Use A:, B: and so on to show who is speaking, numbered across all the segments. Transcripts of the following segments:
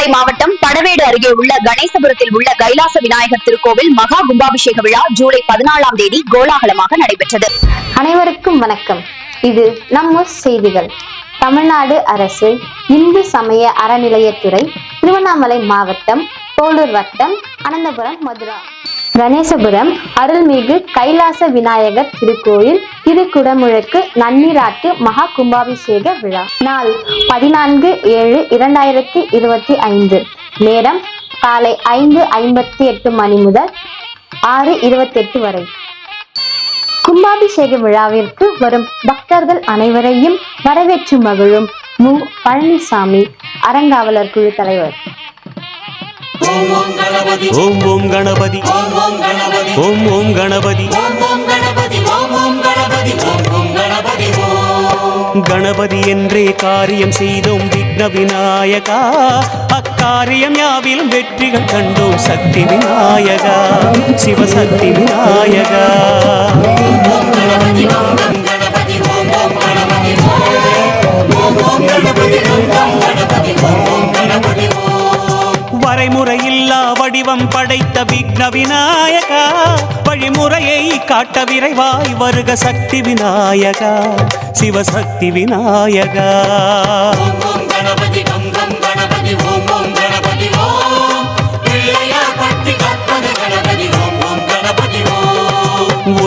A: திருவண்ணாமலை மாவட்டம் படவேடு அருகே உள்ள கணேசபுரத்தில் உள்ள கைலாச விநாயகர் திருக்கோவில் மகா கும்பாபிஷேக விழா ஜூலை பதினாலாம் தேதி கோலாகலமாக நடைபெற்றது.
B: அனைவருக்கும் வணக்கம். இது நம்ம செய்திகள். தமிழ்நாடு அரசு இந்து சமய அறநிலையத்துறை திருவண்ணாமலை மாவட்டம் போலூர் வட்டம் அனந்தபுரம் மதுரா. கணேசபுரம் அருள்மிகு கைலாச விநாயகர் திருக்கோயில் திருக்குடமுழக்கு நன்னீராட்டு மகா கும்பாபிஷேக விழா. நாள் பதினான்கு ஏழு இரண்டாயிரத்தி இருபத்தி ஐந்து. நேரம் காலை ஐந்து ஐம்பத்தி எட்டு மணி முதல் ஆறு இருபத்தெட்டு வரை. கும்பாபிஷேக விழாவிற்கு வரும் பக்தர்கள் அனைவரையும் வரவேற்று மகிழும் மு. பழனிசாமி அறங்காவலர் குழு தலைவர்.
C: ஓம் ஓம் கணபதி
D: ஓம் ஓம் கணபதி
C: ஓம் ஓம் கணபதி
D: ஓம் ஓம் கணபதி
C: ஓம் ஓம் கணபதி ஓம் ஓம் கணபதி ஓம் ஓம் கணபதி ஓம்
D: கணபதி என்றே காரியம் செய்தோம் விக்ன விநாயகா அக்காரியம் யாவிலும் வெற்றிகள் கண்டோம் சக்தி விநாயகா சிவசக்தி விநாயகா
C: கணபதி ஓம் ஓம் கணபதி ஓம் கணபதி ஓம் கணபதி
D: வரைமுறையில்லா வடிவம் படைத்த விக்ன விநாயகா வழிமுறையை காட்ட விரைவாய் வருக சக்தி விநாயகா. சிவசக்தி விநாயகா.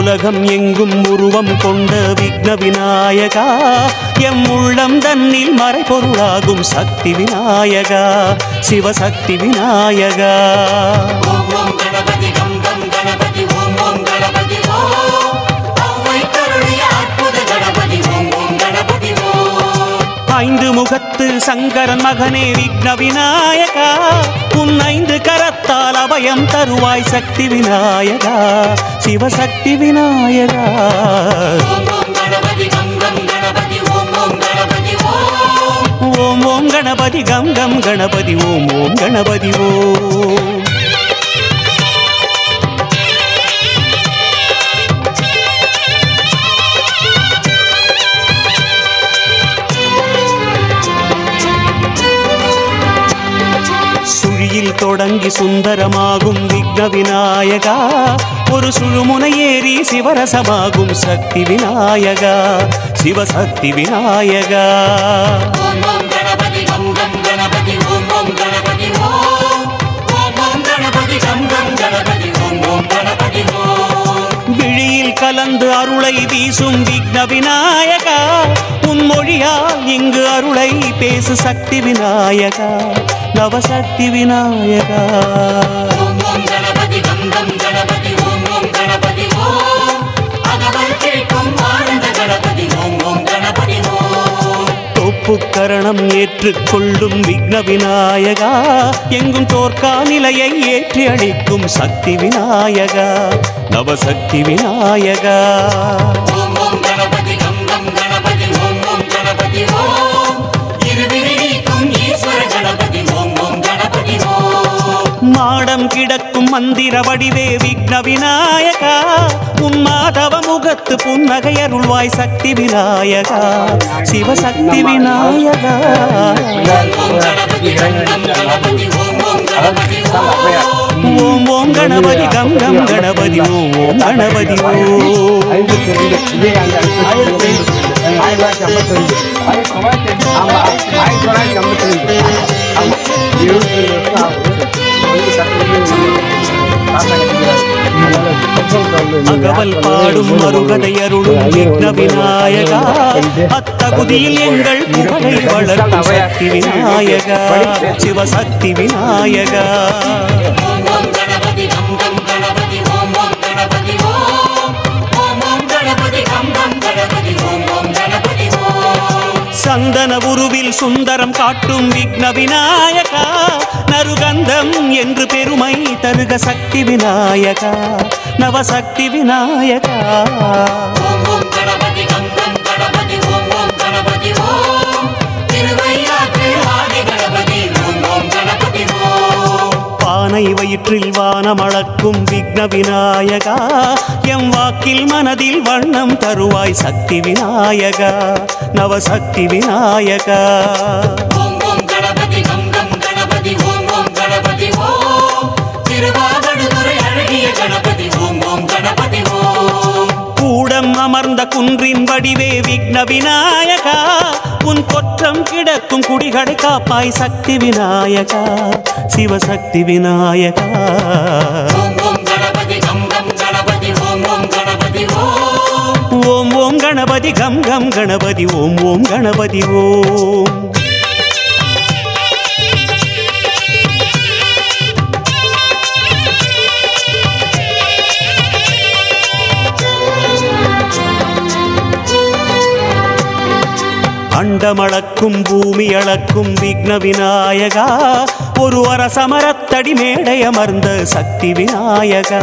D: உலகம் எங்கும் உருவம் கொண்ட விக்ன விநாயகா எம் உள்ளம் தன்னில் மறைபொருளாகும் சக்தி விநாயகா. சிவசக்தி விநாயகா. ஐந்து முகத்து சங்கரன் மகனே விக்ன விநாயகா உன் ஐந்து கரத்தால் அபயம் தருவாய் சக்தி விநாயகா. சிவசக்தி விநாயகா.
C: ஓம் ஓம் கணபதி கம் கம் கணபதி ஓம் ஓம் கணபதி ஓம்.
D: தொடங்கி சுந்தரமாகும் விக்ன விநாயகா ஒரு சுழுமுனை ஏறி சிவரசமாகும் சக்தி விநாயகா. சிவசக்தி விநாயகா விழியில் கலந்து அருளை வீசும் விக்ன விநாயகா உன் மொழியால் இங்கு அருளை பேசு சக்தி விநாயகா நவசக்தி விநாயகா. கரணம் ஏற்றுக்கொள்ளும் விக்ன விநாயகா எங்கும் தோற்கா நிலையை ஏற்றி அளிக்கும் சக்தி விநாயகா நவசக்தி விநாயகா. மாடம் கிடக்கும் மந்திர வடிவே விக்ன விநாயகா. உன் மாதவ முகத்து புன்னகை அருள்வாய் சக்தி விநாயகா. சிவசக்தி விநாயகா.
C: ஓம் கணபதி கம் கம் கணபதி ஓம் ஓம் கணபதி ஓம்
D: கம் கம் கணபதி ஓம் ஓம் கணபதி
E: ஐம்பத்தி ஆயிரத்தி தொள்ளாயிரத்தி ஐம்பத்தி ரெண்டு.
D: அகவல் பாடும் மறுகதை அருளும் விக்ன விநாயகா. அத்தகுதியில் எங்கள் புகழை வளர்க்கும் சக்தி விநாயகா. சிவசக்தி விநாயகா. சந்தன உருவில் சுந்தரம் காட்டும் விக்ன விநாயகா. நருகந்தம் என்று பெருமை தருக சக்தி விநாயகா நவசக்தி விநாயகா. பானை வயிற்றில் வானமளக்கும் விக்ன விநாயகா எம் வாக்கில் மனதில் வண்ணம் தருவாய் சக்தி விநாயகா நவசக்தி விநாயகா.
C: குன்றின் வடிவே விக்ன விநாயகா. உன் கொற்றம்
D: கிடக்கும் குடிகளை காப்பாய் சக்தி விநாயகா. சிவசக்தி விநாயகா.
C: ஓம் ஓம் கணபதி கம் கம் கணபதி ஓம் ஓம் கணபதி ஓம்.
D: அண்டமளக்கும் பூமி அளக்கும் விக்ன விநாயகா ஒரு அரசமரத்தடி மேடை அமர்ந்த சக்தி விநாயகா.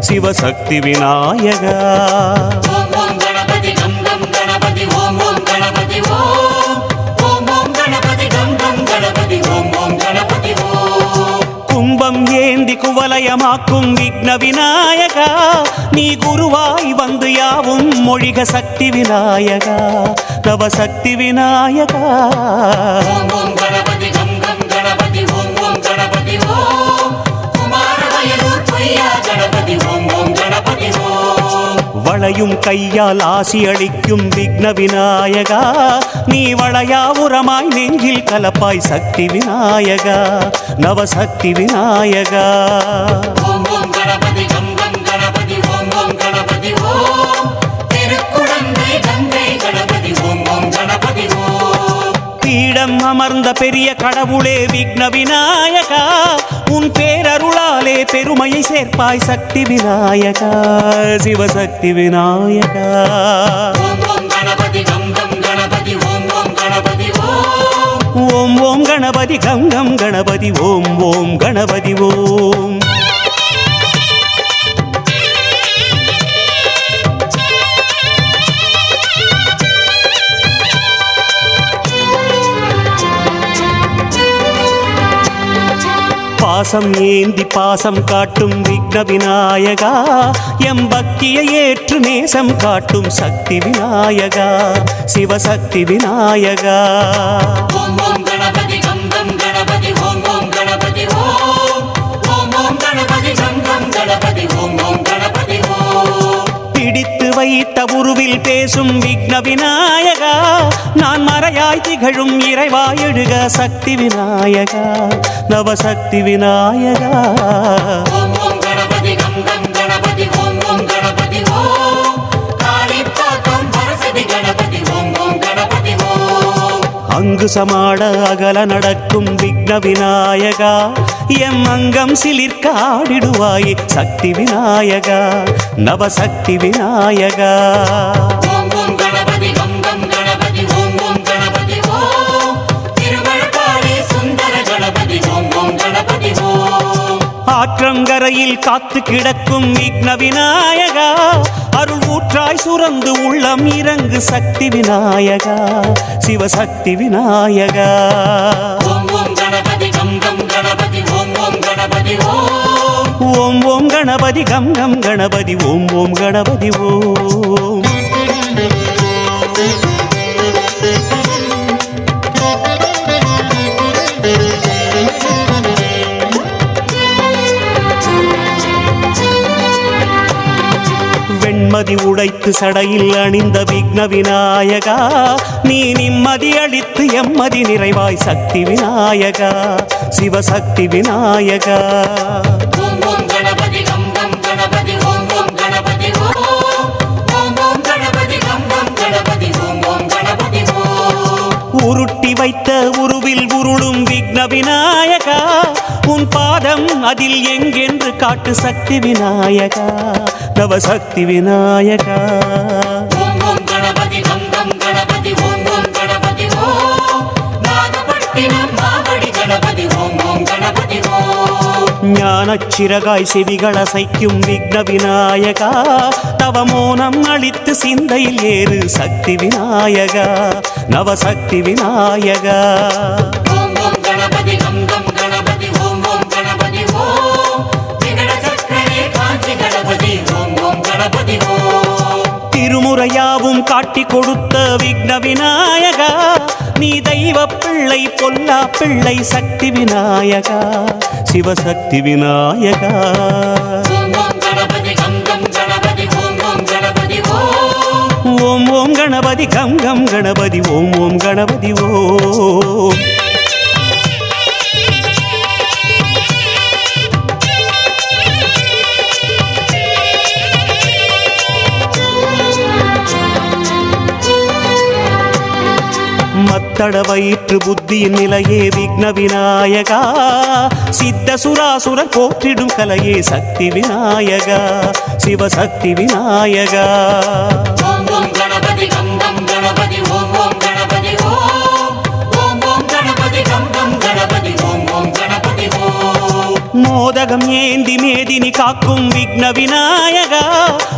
D: சிவசக்தி விநாயகா கும்பம் ஏந்தி குவலயமாக்கும் விக்ன விநாயகா நீ குருவாய் வந்து யாவும் மொழிக சக்தி விநாயகா விநாயகா.
C: ஓம் கணபதி ஓம்
D: வளையும் கையால் ஆசி அளிக்கும் விக்ன விநாயகா நீ வளையாவுரமாய் நெஞ்சில் கலப்பாய் சக்தி விநாயகா நவசக்தி விநாயகா.
C: ஓம் கணபதி கம் கம் கணபதி ஓம் ஓம் கணபதி ஓம். திருக்குழந்தை கங்கை கணபதி ஓம் ஓம் கணபதி ஓம்.
D: பீடம் அமர்ந்த பெரிய கடவுளே விக்ன விநாயகா. உன் பேரருளாலே பெருமையை சேர்ப்பாய் சக்தி விநாயகா. சிவசக்தி விநாயகா.
C: ஓம் ஓம் கணபதி கம் கம் கணபதி ஓம் ஓம் கணபதி ஓம்.
D: பாசம் ஏந்தி பாசம் காட்டும் விக்ன விநாயகா. எம் பக்தியை ஏற்று நேசம் காட்டும் சக்தி விநாயகா. சிவசக்தி விநாயகா. வைத்த உருவில் பேசும் விக்ன விநாயகா நான் மறையாய் திகழும் இறைவாய் எழுக சக்தி விநாயகா நவசக்தி விநாயகா. அங்கு சமாட அகல நடக்கும் விக்ன விநாயகா எம் அங்கம் சிலிர்க்க ஆடிடுவாய் சக்தி விநாயகா நவசக்தி விநாயகா. ஆற்றங்கரையில் காத்து கிடக்கும் விக்ன விநாயகா அருள் ஊற்றாய் சுரந்து உள்ளம் இறங்கு சக்தி விநாயகா சிவசக்தி விநாயகா.
C: கணபதி ஓம் ஓம் கணபதி
D: கம் கம் கணபதி ஓம் ஓம் கணபதி ஓம் வெண்மதி உடைத்து சடையில் அணிந்த விக்ன விநாயகா நீ நிம்மதி அளித்து எம்மதி நிறைவாய் சக்தி விநாயகா சிவசக்தி விநாயகா. உருட்டி வைத்த உருவில் உருளும் விக்ன விநாயகா உன் பாதம் அதில் எங்கென்று காட்டு சக்தி விநாயகா. நவசக்தி விநாயகா.
C: ஓம் ஓம் கணபதி கம் கம் கணபதி ஓம் ஓம் கணபதி ஓம் நாகப்பட்டினம் மாவடி கணபதி ஓம் ஓம் கணபதி ஓம்
D: ஞானச் சிறகாய் செவிகள் அசைக்கும் விக்ன விநாயகா. தவமோனம் அளித்து சிந்தையில் ஏறு சக்தி விநாயகா. நவசக்தி விநாயகா. கொடுத்த விக்ன விநாயகா நீ தெய்வ பிள்ளை பொல்லா பிள்ளை சக்தி விநாயகா சிவசக்தி விநாயகா.
C: ஓம் ஓம் கணபதி கம் கம் கணபதி ஓம் ஓம் கணபதி ஓம்
D: மத்தட வயிற்று புத்தியின் நிலையே விக்ன விநாயகா. சித்த சுராசுரர் போற்றிடும் கலையே சக்தி விநாயகா. சிவசக்தி விநாயகா.
C: கணபதி கம் கணபதி ஓம் கணபதி ஓம்
D: மோதகம் ஏந்தி மேதினி காக்கும் விக்ன விநாயகா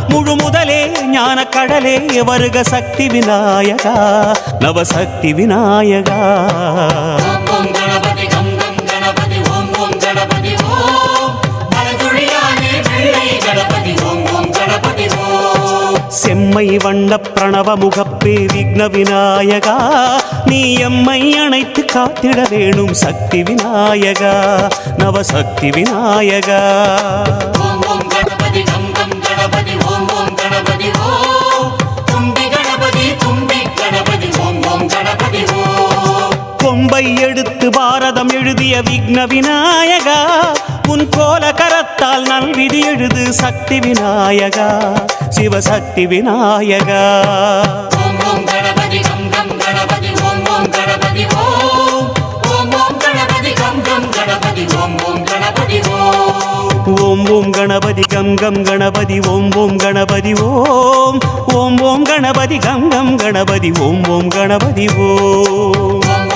D: முழு முதலே ஞான கடலே வருக சக்தி செம்மை வண்ண பிரணவ முகப்பே விக்ன விநாயகா. நீ எம்மை அணைத்து காத்திட வேணும் சக்தி விநாயகா. நவசக்தி விநாயகா. கொம்பை எடுத்து பாரதம் எழுதிய விக்ன விநாயகா. உன் கோல கரத்தால் நல்விதி எழுது சக்தி விநாயகா சிவசக்தி விநாயகா.
C: ஓம் ஓம் கணபதி கம் கம் கணபதி ஓம் ஓம் கணபதி ஓம். ஓம் ஓம் கணபதி கம் கம் கணபதி ஓம் ஓம் கணபதி ஓம்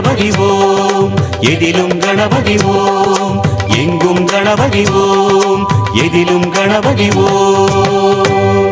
D: கணபதி ஓம். எதிலும் கணபதி ஓம். எங்கும் கணபதி ஓம். எதிலும் கணபதி ஓம்.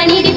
E: பணிகள்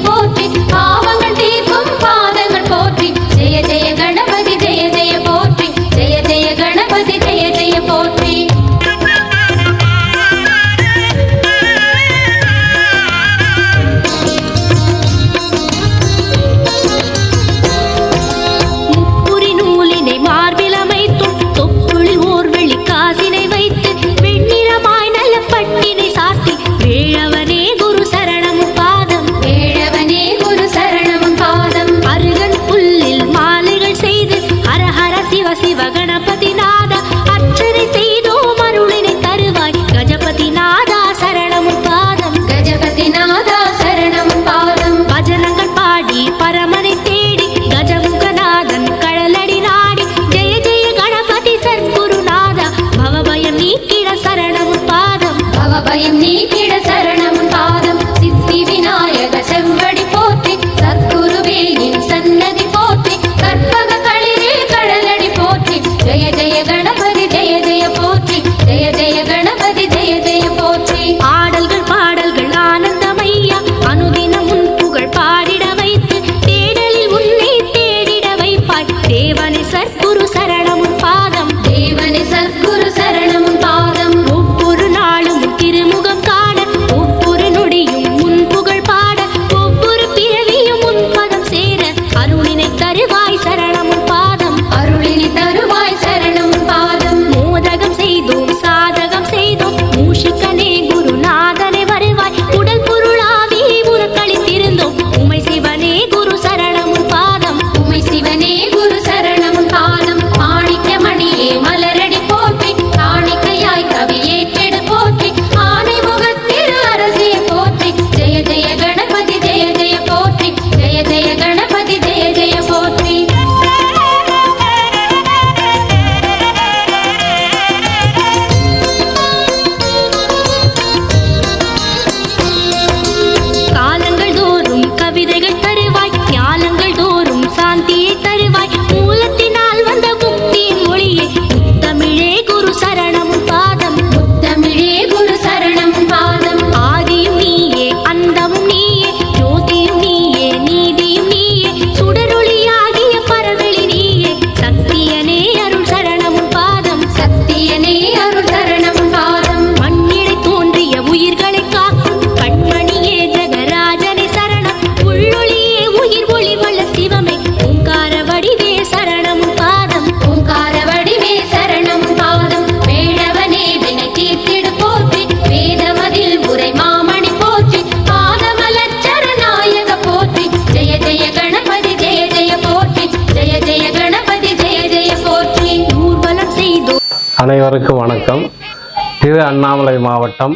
E: அண்ணாமலை மாவட்டம்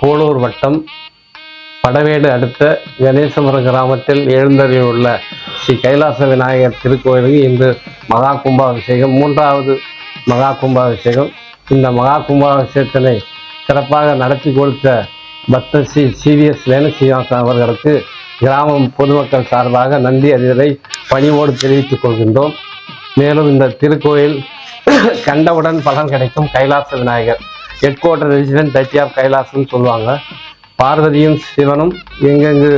E: போலூர் வட்டம் படவேடு அடுத்த கணேசபுரம் கிராமத்தில் எழுந்தருளியுள்ள ஸ்ரீ கைலாச விநாயகர் திருக்கோயிலுக்கு இன்று மகா கும்பாபிஷேகம் மூன்றாவது மகா கும்பாபிஷேகம். இந்த மகா கும்பாபிஷேகத்தினை சிறப்பாக நடத்தி கொடுத்த பக்த ஸ்ரீ சிவிஎஸ் வேணுசீனிவாசன் அவர்களுக்கு கிராமம் பொதுமக்கள் சார்பாக நன்றி அறிதலை பணிவோடு தெரிவித்துக் கொள்கின்றோம். மேலும் இந்த திருக்கோயில் கண்டவுடன் பலன் கிடைக்கும் Kailasa Vinayagar. Head quarter resident duchy of கைலாசம்னு சொல்லுவாங்க. பார்வதியும் சிவனும் எங்கெங்கு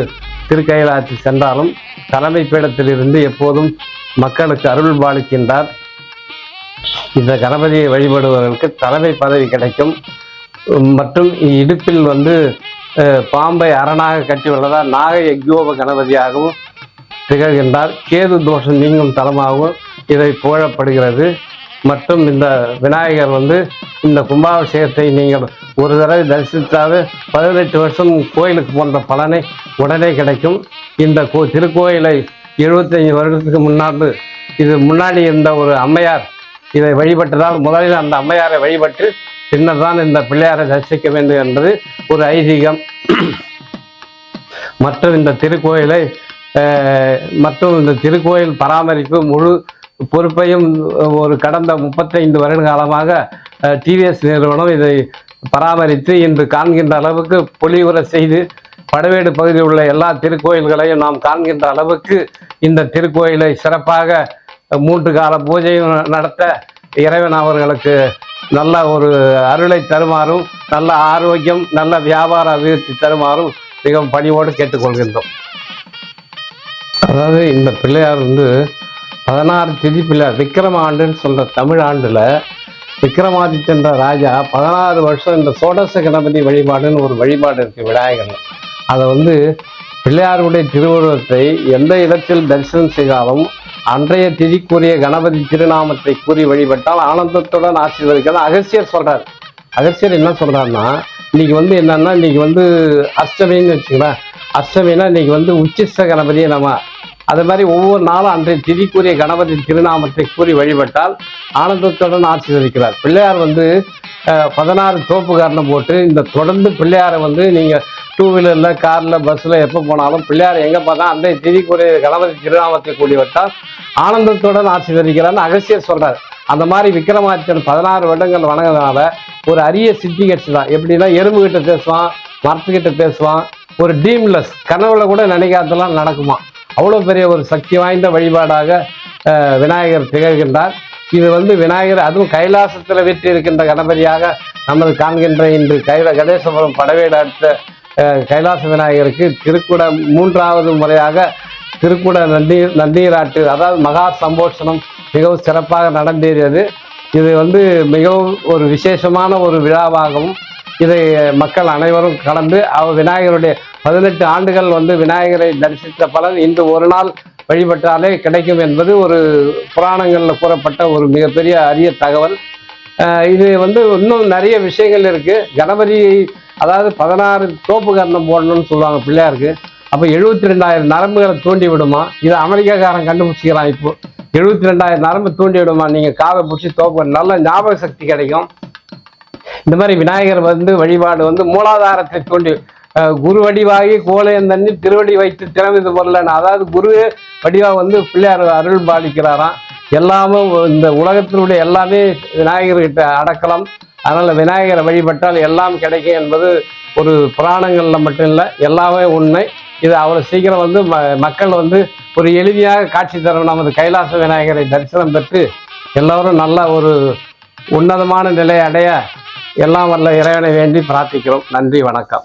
E: திருக்கைலாசி சென்றாலும் தலைமை பீடத்திலிருந்து எப்போதும் மக்களுக்கு அருள் பாலிக்கின்றார். இந்த கணபதியை வழிபடுபவர்களுக்கு தலைமை பதவி கிடைக்கும். மற்றும் இடுப்பில் வந்து பாம்பை அரணாக கட்டியுள்ளதால் நாக யக்யோப கணபதியாகவும் திகழ்கின்றார். கேது தோஷம் நீங்கும் தலமாகவும் இதை புகழப்படுகிறது மற்றும் இந்த விநாயகர் வந்து இந்த கும்பாபிஷேகத்தை நீங்கள் ஒரு தடவை தரிசித்தாவே பதினெட்டு வருஷம் கோயிலுக்கு போன்ற பலனை உடனே கிடைக்கும். இந்த கோ திருக்கோயிலை எழுபத்தஞ்சு வருடத்துக்கு முன்னாடி இது முன்னாடி இருந்த ஒரு அம்மையார் இதை வழிபட்டதால் முதலில் அந்த அம்மையாரை வழிபட்டு பின்னர் தான் இந்த பிள்ளையாரை தரிசிக்க வேண்டும் என்பது ஒரு ஐதீகம். மற்றும் இந்த திருக்கோயிலை மற்றும் இந்த திருக்கோயில் பராமரிப்பு முழு பொறுப்பையும் ஒரு கடந்த முப்பத்தைந்து வருட காலமாக டிவிஎஸ் நிறுவனம் இதை பராமரித்து இன்று காண்கின்ற அளவுக்கு பொலிவுற செய்து படவேடு பகுதியில் உள்ள எல்லா திருக்கோயில்களையும் நாம் காண்கின்ற அளவுக்கு இந்த திருக்கோயிலை சிறப்பாக மூன்று கால பூஜையும் நடத்த இறைவன் அவர்களுக்கு நல்ல ஒரு அருளை தருமாறும் நல்ல ஆரோக்கியம் நல்ல வியாபார அபிவிருத்தி தருமாறும் மிகவும் பணிவோடு கேட்டுக்கொள்கின்றோம். அதாவது இந்த பிள்ளையார் வந்து பதினாறு திதி பிள்ளை விக்ரம ஆண்டுன்னு சொல்ற தமிழ் ஆண்டுல விக்ரமாதித்யன்ற ராஜா பதினாறு வருஷம் இந்த சோடச கணபதி வழிபாடுன்னு ஒரு வழிபாடு இருக்கு விநாயகர் அதை வந்து பிள்ளையாருடைய திருவுருவத்தை எந்த இடத்தில் தரிசனம் செய்தாலும் அன்றைய திதிக்குரிய கணபதி திருநாமத்தை கூறி வழிபட்டால் ஆனந்தத்துடன் ஆசீர்வதிக்கலாம் அகசியர் சொல்றார். அகசியர் என்ன சொல்றாருன்னா இன்னைக்கு வந்து என்னன்னா இன்னைக்கு வந்து அஷ்டமின்னு வச்சுக்கலாம் அஷ்டமின்னா இன்னைக்கு வந்து உச்சிஷ்ட கணபதியை நம்ம அது மாதிரி ஒவ்வொரு நாளும் அன்றைய திதிக்குரிய கணபதி திருநாமத்தை கூறி வழிபட்டால் ஆனந்தத்துடன் ஆசீர்வதிக்கிறார். பிள்ளையார் வந்து பதினாறு பதினாறு தோப்புக்காரனை போட்டு இந்த தொடர்ந்து பிள்ளையாரை வந்து நீங்கள் டூ வீலரில் காரில் பஸ்ஸில் எப்போ போனாலும் பிள்ளையார் எங்கே பார்த்தா அன்றைய திதிக்குரிய கணபதி திருநாமத்தை கூடி வட்டால் ஆனந்தத்துடன் ஆசீர்வதிக்கிறான்னு அகசியர் சொல்கிறார் அந்த மாதிரி விக்ரமாதித்தன் பதினாறு வருடங்கள் வணங்கினால ஒரு அரிய சித்தி தான். எப்படின்னா எறும்பு கிட்ட பேசுவான் மரத்துக்கிட்ட பேசுவான் ஒரு டீம்லெஸ் கனவுல கூட நினைக்காதெல்லாம் நடக்குமா? அவ்வளோ பெரிய ஒரு சக்தி வாய்ந்த வழிபாடாக விநாயகர் திகழ்கின்றார். இது வந்து விநாயகர் அதுவும் கைலாசத்தில் வீட்டு இருக்கின்ற கணபதியாக நமது காண்கின்ற இன்று கைல கணேசபுரம் படவேடு அடுத்த கைலாச விநாயகருக்கு திருக்குட மூன்றாவது முறையாக திருக்குட நந்தி நந்தீராட்டு அதாவது மகா சம்போஷனம் மிகவும் சிறப்பாக நடந்தேறியது. இது வந்து மிகவும் ஒரு விசேஷமான ஒரு விழாவாகவும் இதை மக்கள் அனைவரும் கலந்து அவர் விநாயகருடைய பதினெட்டு ஆண்டுகள் வந்து விநாயகரை தரிசித்த பலன் இன்று ஒரு நாள் வழிபட்டாலே கிடைக்கும் என்பது ஒரு புராணங்களில் கூறப்பட்ட ஒரு மிகப்பெரிய அரிய தகவல். இது வந்து இன்னும் நிறைய விஷயங்கள் இருக்குது கணபதி அதாவது பதினாறு தோப்பு கர்ணம் போடணும்னு சொல்லுவாங்க பிள்ளையாருக்கு. அப்போ எழுபத்தி ரெண்டாயிரம் நரம்புகளை தூண்டி விடுமா? இதை அமெரிக்காக்காரன் கண்டுபிடிச்சிக்கிறான் இப்போ. எழுபத்தி ரெண்டாயிரம் நரம்பு தூண்டி விடுமா? நீங்கள் காதை பிடிச்சி தோப்பு நல்ல ஞாபக சக்தி கிடைக்கும். இந்த மாதிரி விநாயகர் வந்து வழிபாடு வந்து மூலாதாரத்தை தோண்டி குரு வடிவாகி கோலையந்தண்ணி திருவடி வைத்து திறமிது பொருளன் அதாவது குரு வடிவாக வந்து பிள்ளையார் அருள் பாலிக்கிறாராம். எல்லாமே இந்த உலகத்தினுடைய எல்லாமே விநாயகர்கிட்ட அடக்கலாம். அதனால் விநாயகரை வழிபட்டால் எல்லாம் கிடைக்கும் என்பது ஒரு புராணங்களில் மட்டும் இல்லை எல்லாமே உண்மை. இது அவ்வளோ சீக்கிரம் வந்து ம- மக்கள் வந்து ஒரு எளிமையாக காட்சி தரும் நமது கைலாச விநாயகரை தரிசனம் பெற்று எல்லோரும் நல்ல ஒரு உன்னதமான நிலையை அடைய எல்லாம் வரல இறைவனை வேண்டி பிரார்த்திக்கிறோம். நன்றி வணக்கம்.